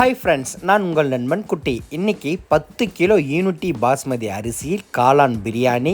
Hi friends நான் உங்கள் நண்பன் குட்டி. இன்னைக்கு பத்து கிலோ யூனிட்டி பாஸ்மதி அரிசியில் காளான் பிரியாணி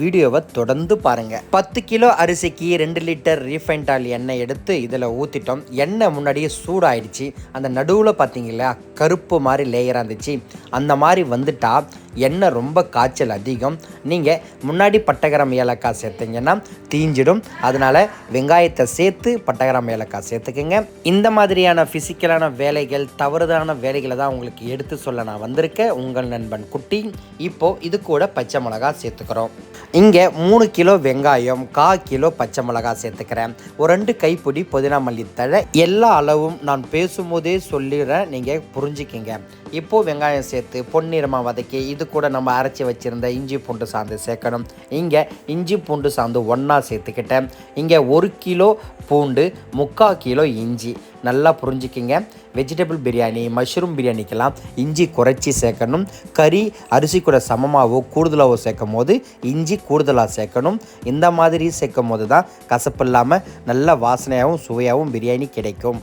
வீடியோவை தொடர்ந்து பாருங்கள் பத்து கிலோ அரிசிக்கு ரெண்டு லிட்டர் ரீஃபைண்டால் எண்ணெய் எடுத்து இதில் ஊற்றிட்டோம் எண்ணெய் முன்னாடியே சூடாயிடுச்சு. அந்த நடுவில் பார்த்தீங்களா கருப்பு மாதிரி லேயராக இருந்துச்சு. அந்த மாதிரி வந்துட்டால் எண்ணெய் ரொம்ப காய்ச்சல் அதிகம். நீங்கள் முன்னாடி பட்டகரம் ஏலக்காய் சேர்த்தீங்கன்னா தீஞ்சிடும். அதனால் வெங்காயத்தை சேர்த்து பட்டகரம் ஏலக்காய் சேர்த்துக்குங்க. இந்த மாதிரியான ஃபிசிக்கலான வேலைகள் தவறுதான வேலைகளை தான் உங்களுக்கு எடுத்து சொல்ல நான் வந்திருக்கேன். உங்கள் நண்பன் குட்டி. இப்போது இது கூட பச்சை மிளகா சேர்த்துக்கிறோம். இங்கே மூணு கிலோ வெங்காயம் கா கிலோ பச்சை மிளகா சேர்த்துக்கிறேன். ஒரு ரெண்டு கைப்பிடி புதினா மல்லித்தழை. எல்லா அளவும் நான் பேசும்போதே சொல்லிடுறேன். நீங்கள் புரிஞ்சுக்கிங்க. இப்போது வெங்காயம் சேர்த்து பொன்னிறமாக வதக்கி இது கூட நம்ம அரைச்சி வச்சுருந்த இஞ்சி பூண்டு சாந்து சேர்க்கணும். இங்கே இஞ்சி பூண்டு சாந்து ஒன்றா சேர்த்துக்கிட்டேன். இங்கே ஒரு கிலோ பூண்டு முக்கால் கிலோ இஞ்சி. நல்லா புரிஞ்சுக்கிங்க. வெஜிடபிள் பிரியாணி மஷ்ரூம் பிரியாணிக்கெல்லாம் இஞ்சி குறைச்சி சேர்க்கணும். கறி அரிசி கூட சமமாகவோ கூடுதலாகவோ சேர்க்கும் போது இஞ்சி கூடுதலாக சேர்க்கணும். இந்த மாதிரி சேர்க்கும் போது தான் கசப்பு இல்லாமல் நல்ல வாசனையாகவும் சுவையாகவும் பிரியாணி கிடைக்கும்.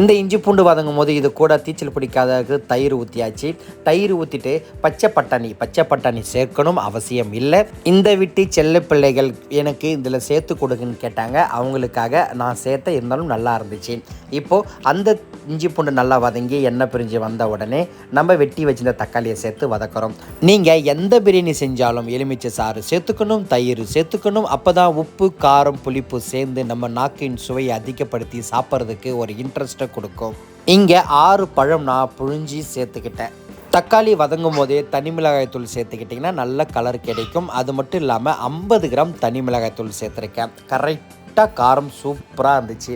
இந்த இஞ்சி பூண்டு வதங்கும் போது இது கூட தீச்சல் பிடிக்காததுக்கு தயிர் ஊற்றியாச்சு தயிர் ஊற்றிட்டு பச்சை பட்டாணி பச்சை பட்டாணி சேர்க்கணும் அவசியம் இல்லை. இந்த விட்டு செல்ல பிள்ளைகள் எனக்கு இதில் சேர்த்து கொடுங்கன்னு கேட்டாங்க. அவங்களுக்காக நான் சேர்த்த இருந்தாலும் நல்லா இருந்துச்சு. இப்போது அந்த இஞ்சி பூண்டு நல்லா வதங்கி எண்ணெய் பிரிஞ்சு வந்த உடனே நம்ம வெட்டி வச்சிருந்த தக்காளியை சேர்த்து வதக்குறோம். நீங்கள் எந்த பிரியாணி செஞ்சாலும் எலுமிச்சை சாறு சேர்த்துக்கணும் தயிர் சேர்த்துக்கணும். அப்போ தான் உப்பு காரம் புளிப்பு சேர்ந்து நம்ம நாக்கின் சுவையை அதிகப்படுத்தி சாப்பிட்றதுக்கு ஒரு இன்ட்ரெஸ்ட்டை கொடுக்கும். இங்கே ஆறு பழம் நான் புழிஞ்சி சேர்த்துக்கிட்டேன். தக்காளி வதங்கும் போதே தனி மிளகாய் தூள் சேர்த்துக்கிட்டிங்கன்னா நல்ல கலர் கிடைக்கும். அது மட்டும் இல்லாமல் ஐம்பது கிராம் தனி மிளகாய் தூள் சேர்த்துருக்கேன். கரெக்டாக காரம் சூப்பராக இருந்துச்சு.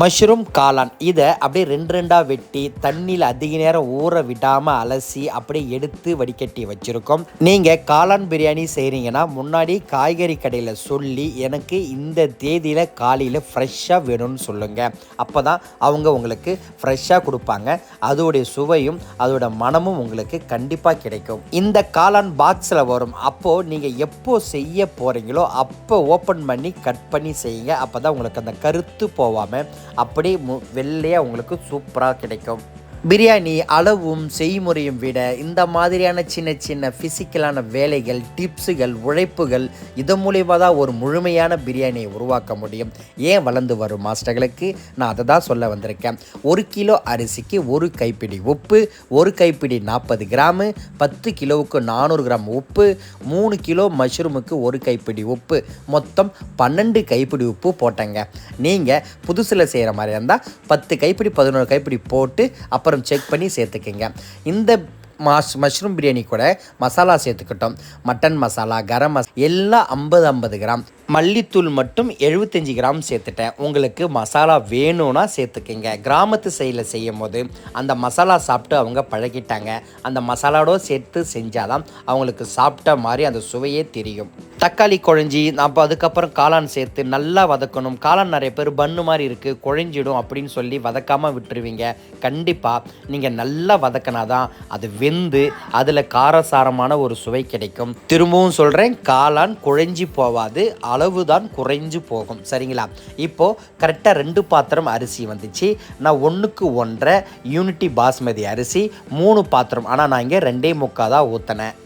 மஷ்ரூம் காளான். இதை அப்படியே ரெண்டு ரெண்டாக வெட்டி தண்ணியில் அதிக நேரம் ஊற விடாமல் அலசி அப்படியே எடுத்து வடிகட்டி வச்சுருக்கோம். நீங்கள் காளான் பிரியாணி செய்கிறீங்கன்னா முன்னாடி காய்கறி கடையில் சொல்லி எனக்கு இந்த தேதியில் காலையில் ஃப்ரெஷ்ஷாக வேணும்னு சொல்லுங்கள் அப்போ தான் அவங்க உங்களுக்கு ஃப்ரெஷ்ஷாக கொடுப்பாங்க. அதோடைய சுவையும் அதோட மனமும் உங்களுக்கு கண்டிப்பாக கிடைக்கும். இந்த காளான் பாக்ஸில் வரும். அப்போது நீங்கள் எப்போ செய்ய போகிறீங்களோ அப்போ ஓப்பன் பண்ணி கட் பண்ணி செய்யுங்க. அப்போ தான் உங்களுக்கு அந்த கருத்து போகாமல் அப்படி மு வெள்ளையாக உங்களுக்கு சூப்பராக கிடைக்கும். பிரியாணி அளவும் செய்முறையும் விட இந்த மாதிரியான சின்ன சின்ன ஃபிசிக்கலான வேலைகள் டிப்ஸுகள் உழைப்புகள் இது மூலியமாக தான் ஒரு முழுமையான பிரியாணியை உருவாக்க முடியும். ஏன் வளர்ந்து வரும் மாஸ்டர்களுக்கு? நான் அதை தான் சொல்ல வந்திருக்கேன். ஒரு கிலோ அரிசிக்கு ஒரு கைப்பிடி உப்பு ஒரு கைப்பிடி நாற்பது கிராமு பத்து கிலோவுக்கு நானூறு கிராம் உப்பு மூணு கிலோ மஷ்ரூமுக்கு ஒரு கைப்பிடி உப்பு. மொத்தம் பன்னெண்டு கைப்பிடி உப்பு போட்டேங்க. நீங்கள் புதுசில் செய்கிற மாதிரி இருந்தால் பத்து கைப்பிடி பதினோரு கைப்பிடி போட்டு அப்புறம் செக் பண்ணி சேர்த்துக்கங்க. இந்த மாஷ் மஷ்ரூம் பிரியாணி கூட மசாலா சேர்த்துக்கிட்டோம். மட்டன் மசாலா கரம் மசாலா எல்லாம் ஐம்பது ஐம்பது கிராம். மல்லித்தூள் மட்டும் எழுபத்தஞ்சி கிராம் சேர்த்துட்டேன். உங்களுக்கு மசாலா வேணும்னா சேர்த்துக்கங்க. கிராமத்து சைடில் செய்யும் போது அந்த மசாலா சாப்பிட்டு அவங்க பழகிட்டாங்க. அந்த மசாலாவோட சேர்த்து செஞ்சாதான் அவங்களுக்கு சாப்பிட்ட மாதிரி அந்த சுவையே தெரியும். தக்காளி குழஞ்சி அப்போ அதுக்கப்புறம் காளான் சேர்த்து நல்லா வதக்கணும். காளான் நிறைய பேர் பன்னு மாதிரி இருக்குது குழஞ்சிடும் அப்படின்னு சொல்லி வதக்காமல் விட்டுருவீங்க. கண்டிப்பாக நீங்கள் நல்லா வதக்கினாதான் அது வெந்து அதில் காரசாரமான ஒரு சுவை கிடைக்கும். திரும்பவும் சொல்கிறேன் காளான் குழஞ்சி போவாது அளவு தான் குறைஞ்சு போகும். சரிங்களா? இப்போது கரெக்டாக ரெண்டு பாத்திரம் அரிசி வந்துச்சு. நான் ஒன்றுக்கு ஒன்றரை யூனிட்டி பாஸ்மதி அரிசி மூணு பாத்திரம். ஆனால் நான் இங்கே ரெண்டே முக்கால் தான் ஊற்றினேன்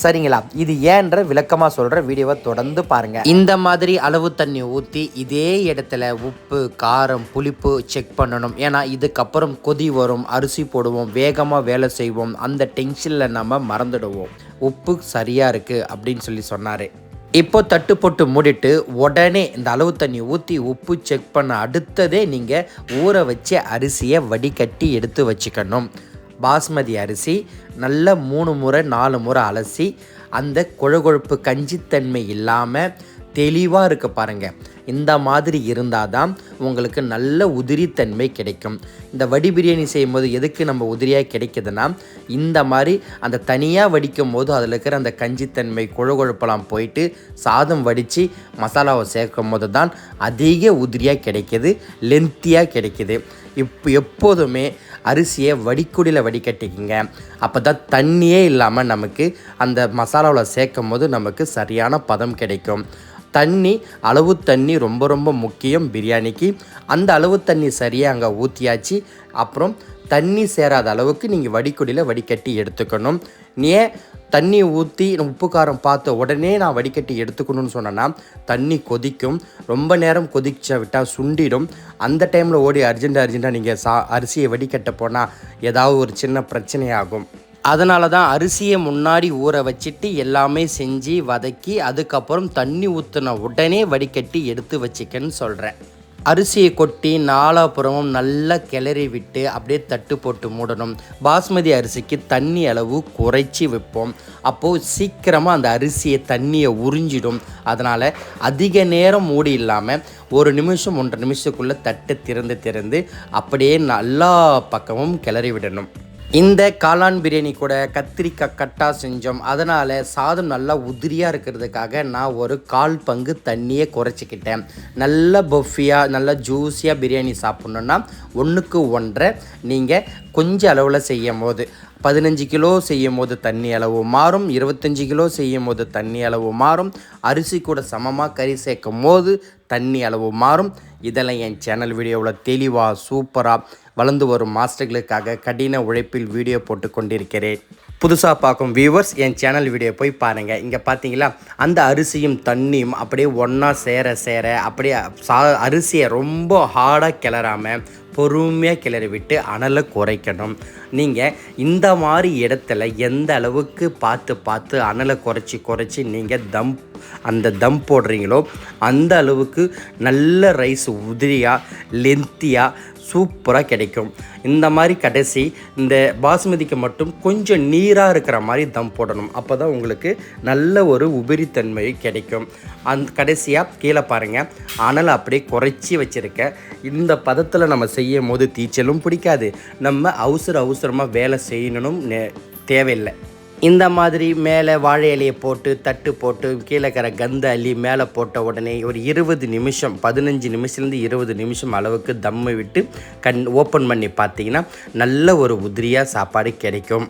சரிங்களா? இது ஏன்ற விளக்கமாக சொல்கிற வீடியோவை தொடர்ந்து பாருங்கள் இந்த மாதிரி அளவு தண்ணி ஊற்றி இதே இடத்துல உப்பு காரம் புளிப்பு செக் பண்ணணும். ஏன்னா இதுக்கப்புறம் கொதி வரும். அரிசி போடுவோம் வேகமாக வேலை செய்வோம். அந்த டென்ஷனில் நம்ம மறந்துடுவோம். உப்பு சரியாக இருக்குது அப்படின்னு சொல்லி சொன்னார். இப்போ தட்டு போட்டு மூடிட்டு உடனே இந்த அளவு தண்ணி ஊற்றி உப்பு செக் பண்ண அடுத்ததே நீங்கள் ஊற வச்ச அரிசியை வடிகட்டி எடுத்து வச்சுக்கணும். பாஸ்மதி அரிசி நல்ல மூணு முறை நாலு முறை அலசி அந்த கொழகொழுப்பு கஞ்சித்தன்மை இல்லாமல் தெளிவாக இருக்க பாருங்கள் இந்த மாதிரி இருந்தால் தான் உங்களுக்கு நல்ல உதிரித்தன்மை கிடைக்கும். இந்த வடி பிரியாணி செய்யும்போது எதுக்கு நம்ம உதிரியாக கிடைக்குதுன்னா இந்த மாதிரி அந்த தனியாக வடிக்கும் போது அதில் இருக்கிற அந்த கஞ்சித்தன்மை கொழகொழுப்பெல்லாம் போயிட்டு சாதம் வடித்து மசாலாவை சேர்க்கும் போது தான் அதிக உதிரியாக கிடைக்கிது லென்த்தியாக கிடைக்கிது. இப்போ எப்போதுமே அரிசியை வடிக்குடியில் வடிகட்டிக்கிங்க. அப்போ தான் தண்ணியே இல்லாமல் நமக்கு அந்த மசாலாவில் சேர்க்கும் போது நமக்கு சரியான பதம் கிடைக்கும். தண்ணி அளவு தண்ணி ரொம்ப ரொம்ப முக்கியம் பிரியாணிக்கு. அந்த அளவு தண்ணி சரியாக அங்கே ஊற்றியாச்சு அப்புறம் தண்ணி சேராத அளவுக்கு நீங்கள் வடிகொடியில் வடிகட்டி எடுத்துக்கணும். ஏன் தண்ணி ஊற்றி உப்பு காரம் பார்த்த உடனே நான் வடிகட்டி எடுத்துக்கணும்னு சொன்னேன்னா தண்ணி கொதிக்கும். ரொம்ப நேரம் கொதிச்ச விட்டால் சுண்டிடும். அந்த டைமில் ஓடி அர்ஜென்ட் அர்ஜென்ட்டாக நீங்கள் சா அரிசியை வடிகட்ட போனால் ஏதாவது ஒரு சின்ன பிரச்சனையாகும். அதனால தான் அரிசியை முன்னாடி ஊற வச்சுட்டு எல்லாமே செஞ்சு வதக்கி அதுக்கப்புறம் தண்ணி ஊற்றின உடனே வடிகட்டி எடுத்து வச்சுக்கன்னு சொல்கிறேன் அரிசியை கொட்டி நாலாபுறமும் நல்லா கிளறி விட்டு அப்படியே தட்டு போட்டு மூடணும். பாஸ்மதி அரிசிக்கு தண்ணி அளவு குறைச்சி வைப்போம். அப்போது சீக்கிரமாக அந்த அரிசியை தண்ணியை உறிஞ்சிடும். அதனால் அதிக நேரம் மூடி இல்லாமல் ஒரு நிமிஷம் ஒன்றரை நிமிஷத்துக்குள்ளே தட்டு திறந்து திறந்து அப்படியே நல்லா பக்கமும் கிளறி விடணும். இந்த காளான் பிரியாணி கூட கத்திரிக்காய் கட்டா செஞ்சோம். அதனால் சாதம் நல்லா உதிரியாக இருக்கிறதுக்காக நான் ஒரு கால் பங்கு தண்ணியை குறைச்சிக்கிட்டேன். நல்ல பொஃபியாக நல்ல ஜூஸியாக பிரியாணி சாப்பிட்ணுன்னா ஒன்றுக்கு ஒன்றை நீங்கள் கொஞ்சம் அளவில் செய்யும் போது பதினஞ்சு கிலோ செய்யும் போது தண்ணி அளவு மாறும் இருபத்தஞ்சி கிலோ செய்யும் போது தண்ணி அளவு மாறும் அரிசி கூட சமமாக கறி சேர்க்கும் போது தண்ணி அளவு மாறும். இதெல்லாம் என் சேனல் வீடியோவில் தெளிவாக சூப்பராக வளர்ந்து வரும் மாஸ்டர்களுக்காக கடின உழைப்பில் வீடியோ போட்டு கொண்டிருக்கிறேன் புதுசாக பார்க்கும் வியூவர்ஸ் என் சேனல் வீடியோ போய் பாருங்கள் இங்கே பார்த்தீங்களா அந்த அரிசியும் தண்ணியும் அப்படியே ஒன்றா சேர சேர அப்படியே சா அரிசியை ரொம்ப ஹார்டாக கிளறாமல் பொறுமையாக கிளறி விட்டு அனலை குறைக்கணும். நீங்கள் இந்த மாதிரி இடத்துல எந்த அளவுக்கு பார்த்து பார்த்து அனலை குறைச்சி குறைச்சி நீங்கள் தம் அந்த தம் போடுறீங்களோ அந்த அளவுக்கு நல்ல ரைஸ் உதிரியாக லென்த்தியாக சூப்பராக கிடைக்கும். இந்த மாதிரி கடைசி இந்த பாசுமதிக்கு மட்டும் கொஞ்சம் நீராக இருக்கிற மாதிரி தம் போடணும். அப்போ தான் உங்களுக்கு நல்ல ஒரு உபரித்தன்மை கிடைக்கும். அந் கடைசியாக கீழே பாருங்கள் அனல் அப்படியே குறைச்சி வச்சுருக்க. இந்த பதத்தில் நம்ம செய்யும் போது தீச்சலும் பிடிக்காது. நம்ம அவசர அவசரமாக வேலை செய்யணும் தேவையில்லை. இந்த மாதிரி மேலே வாழை இலையை போட்டு தட்டு போட்டு கீழே இருக்கிற கந்த அள்ளி மேலே போட்ட உடனே ஒரு இருபது நிமிஷம் பதினஞ்சு நிமிஷத்துலேருந்து இருபது நிமிஷம் அளவுக்கு தம்மை விட்டு கண் ஓப்பன் பண்ணி பார்த்தீங்கன்னா நல்ல ஒரு உதிரியாக சாப்பாடு கிடைக்கும்.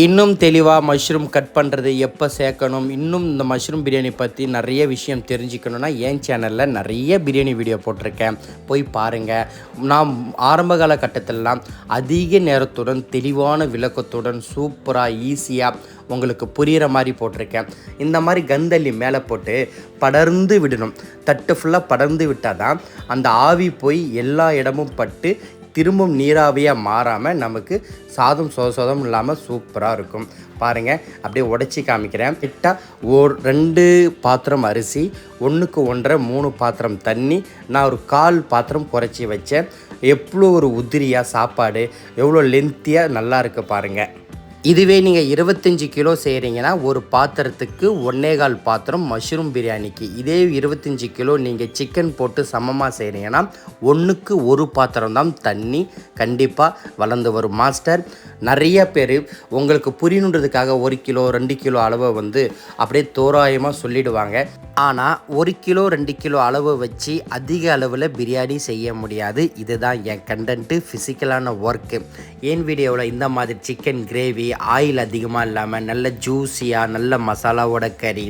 இன்னும் தெளிவாக மஷ்ரூம் கட் பண்ணுறது எப்போ சேர்க்கணும்? இன்னும் இந்த மஷ்ரூம் பிரியாணி பற்றி நிறைய விஷயம் தெரிஞ்சுக்கணுன்னா என் சேனலில் நிறைய பிரியாணி வீடியோ போட்டிருக்கேன். போய் பாருங்கள் நான் ஆரம்பகால கட்டத்திலலாம் அதிக நேரத்துடன் தெளிவான விளக்கத்துடன் சூப்பராக ஈஸியாக உங்களுக்கு புரிகிற மாதிரி போட்டிருக்கேன். இந்த மாதிரி கந்தள்ளி மேலே போட்டு படர்ந்து விடணும். தட்டு ஃபுல்லாக படர்ந்து விட்டால் தான் அந்த ஆவி போய் எல்லா இடமும் பட்டு திரும்பவும் நீராவியாக மாறாமல் நமக்கு சாதம் சொத சொதம் இல்லாமல் சூப்பராக இருக்கும். பாருங்கள் அப்படியே உடச்சி காமிக்கிறேன். கிட்டால் ஒரு ரெண்டு பாத்திரம் அரிசி ஒன்றுக்கு ஒன்றரை மூணு பாத்திரம் தண்ணி நான் ஒரு கால் பாத்திரம் குறைச்சி வச்சேன். எவ்வளோ ஒரு உதிரியாக சாப்பாடு எவ்வளோ லென்த்தியாக நல்லா இருக்குது பாருங்கள் இதுவே நீங்கள் இருபத்தஞ்சி கிலோ செய்கிறீங்கன்னா ஒரு பாத்திரத்துக்கு ஒன்னே கால் பாத்திரம் மஷ்ரூம் பிரியாணிக்கு. இதே இருபத்தஞ்சி கிலோ நீங்கள் சிக்கன் போட்டு சமமாக செய்கிறீங்கன்னா ஒன்றுக்கு ஒரு பாத்திரம் தான் தண்ணி கண்டிப்பாக வளர்ந்து வரும். மாஸ்டர் நிறைய பேர் உங்களுக்கு புரியணுன்றதுக்காக ஒரு கிலோ ரெண்டு கிலோ அளவை வந்து அப்படியே தோராயமாக சொல்லிடுவாங்க. ஆனால் ஒரு கிலோ ரெண்டு கிலோ அளவு வச்சு அதிக அளவில் பிரியாணி செய்ய முடியாது. இதுதான் என் கண்டென்ட்டு ஃபிசிக்கலான ஒர்க்கு என் வீடியோவில் இந்த மாதிரி சிக்கன் கிரேவி ஆயில் அதிகமாக இல்லாமல் நல்ல ஜூஸியாக நல்ல மசாலாவோட கறி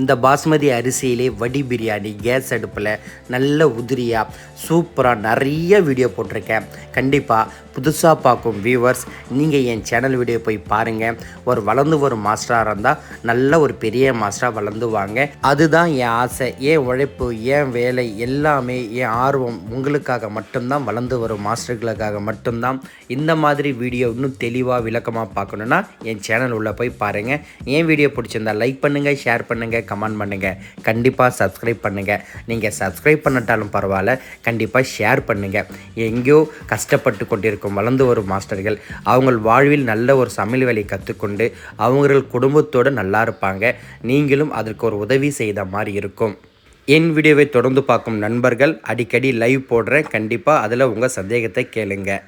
இந்த பாஸ்மதி அரிசியிலே வடி பிரியாணி கேஸ் அடுப்பில் நல்ல உதிரியாக சூப்பராக நிறைய வீடியோ போட்டிருக்கேன். கண்டிப்பாக புதுசாக பார்க்கும் வியூவர்ஸ் நீங்கள் என் சேனல் வீடியோ போய் பாருங்கள் ஒரு வளர்ந்து வரும் மாஸ்டராக இருந்தால் நல்ல ஒரு பெரிய மாஸ்டராக வளர்ந்து வாங்க. அதுதான் என் ஆசை என் உழைப்பு என் வேலை எல்லாமே என் ஆர்வம் உங்களுக்காக மட்டும்தான் வளர்ந்து வரும் மாஸ்டர்களுக்காக மட்டும்தான். இந்த மாதிரி வீடியோ இன்னும் தெளிவாக விளக்கமாக பார்க்கணுன்னா என் சேனல் உள்ளே போய் பாருங்கள் என் வீடியோ பிடிச்சிருந்தா லைக் பண்ணுங்கள் ஷேர் பண்ணுங்கள் கமெண்ட் பண்ணுங்கள் கண்டிப்பாக சப்ஸ்கிரைப் பண்ணுங்கள் நீங்கள் சப்ஸ்கிரைப் பண்ணிட்டாலும் பரவாயில்ல கண்டிப்பாக ஷேர் பண்ணுங்கள் எங்கேயோ கஷ்டப்பட்டு கொண்டிருக்கும் வளர்ந்து வரும் மாஸ்டர்கள் அவங்கள் வாழ்வில் நல்ல ஒரு சமையல் வேலை கற்றுக்கொண்டு அவங்கள் குடும்பத்தோடு நல்லா இருப்பாங்க. நீங்களும் அதற்கு ஒரு உதவி செய்த மாதிரி இருக்கும். என் வீடியோவை தொடர்ந்து பார்க்கும் நண்பர்கள் அடிக்கடி லைவ் போடுறேன். கண்டிப்பாக அதில் உங்கள் சந்தேகத்தை கேளுங்கள்